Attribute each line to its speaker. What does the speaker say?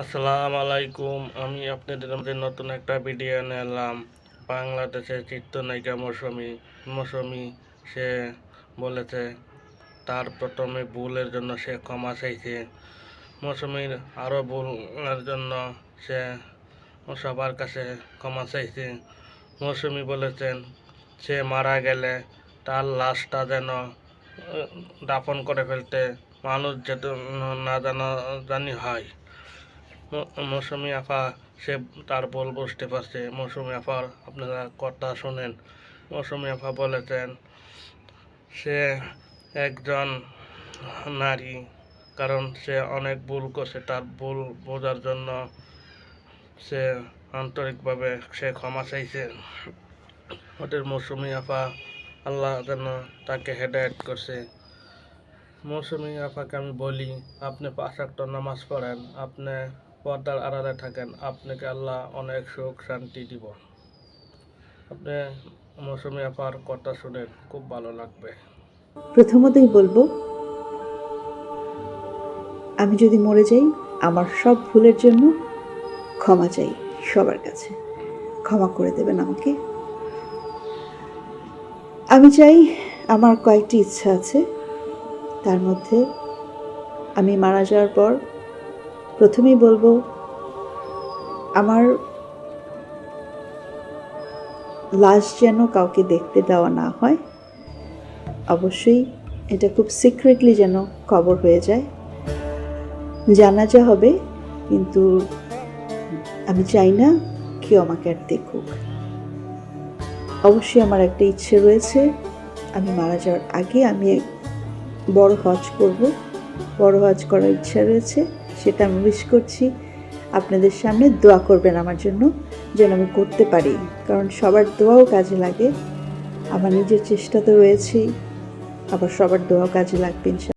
Speaker 1: আসসালামু আলাইকুম আমি আপনাদের মধ্যে নতুন একটা ভিডিও নিয়ে এলাম বাংলাদেশের চিত্রনায়িকা মৌসুমি মৌসুমি সে বলেছে, তার প্রথমে ভুলের জন্য সে ক্ষমা চাইছে। মৌসুমির আরও ভুলের জন্য সে সবার কাছে ক্ষমা চাইছে। মৌসুমি বলেছেন, সে মারা গেলে তার লাশটা যেন দাফন করে ফেলতে মানুষ যেন না জানা জানি হয়। মৌসুমি আফা, সে তার বল বুঝতে পারছে মৌসুমি আফার আপনারা কথা শোনেন। মৌসুমি আফা বলেছেন, সে একজন নারী, কারণ সে অনেক ভুল করছে। তার ভুল বোঝার জন্য সে আন্তরিকভাবে সে ক্ষমা চাইছে। ওদের মৌসুমি আফা আল্লাহ যেন তাকে হেদায়ত করছে। মৌসুমি আপাকে আমি বলি, আপনি পাঁচ ওয়াক্ত নামাজ পড়েন। আপনি পর্দার আড়ালে থাকেন, আপনাকে আল্লাহ অনেক সুখ, শান্তি দিব। আপনি মৌসুমি আপার কথা শুনে খুব ভালো লাগবে।
Speaker 2: প্রথমতই বলব, আমি যদি মরে যাই, আমার সব ভুলের জন্য ক্ষমা চাই সবার কাছে। ক্ষমা করে দেবেন আমাকে। আমি চাই আমার কয়েকটি ইচ্ছা আছে, তার মধ্যে আমি মারা যাওয়ার পর প্রথমেই বলব, আমার লাশ যেন কাউকে দেখতে দেওয়া না হয়, অবশ্যই এটা খুব সিক্রেটলি যেন কবর হয়ে যায়। জানাজা হবে, কিন্তু আমি চাই না কেউ আমাকে আর দেখুক। অবশ্যই আমার একটা ইচ্ছে রয়েছে, আমি মারা যাওয়ার আগে আমি বড় হজ করব, বড় হজ করার ইচ্ছা রয়েছে। সেটা আমি উইশ করছি আপনাদের সামনে দোয়া করবেন আমার জন্য, যেন আমি করতে পারি কারণ সবার দোয়াও কাজে লাগে আমার নিজের চেষ্টা তো রয়েছেই, আবার সবার দোয়াও কাজে লাগবে।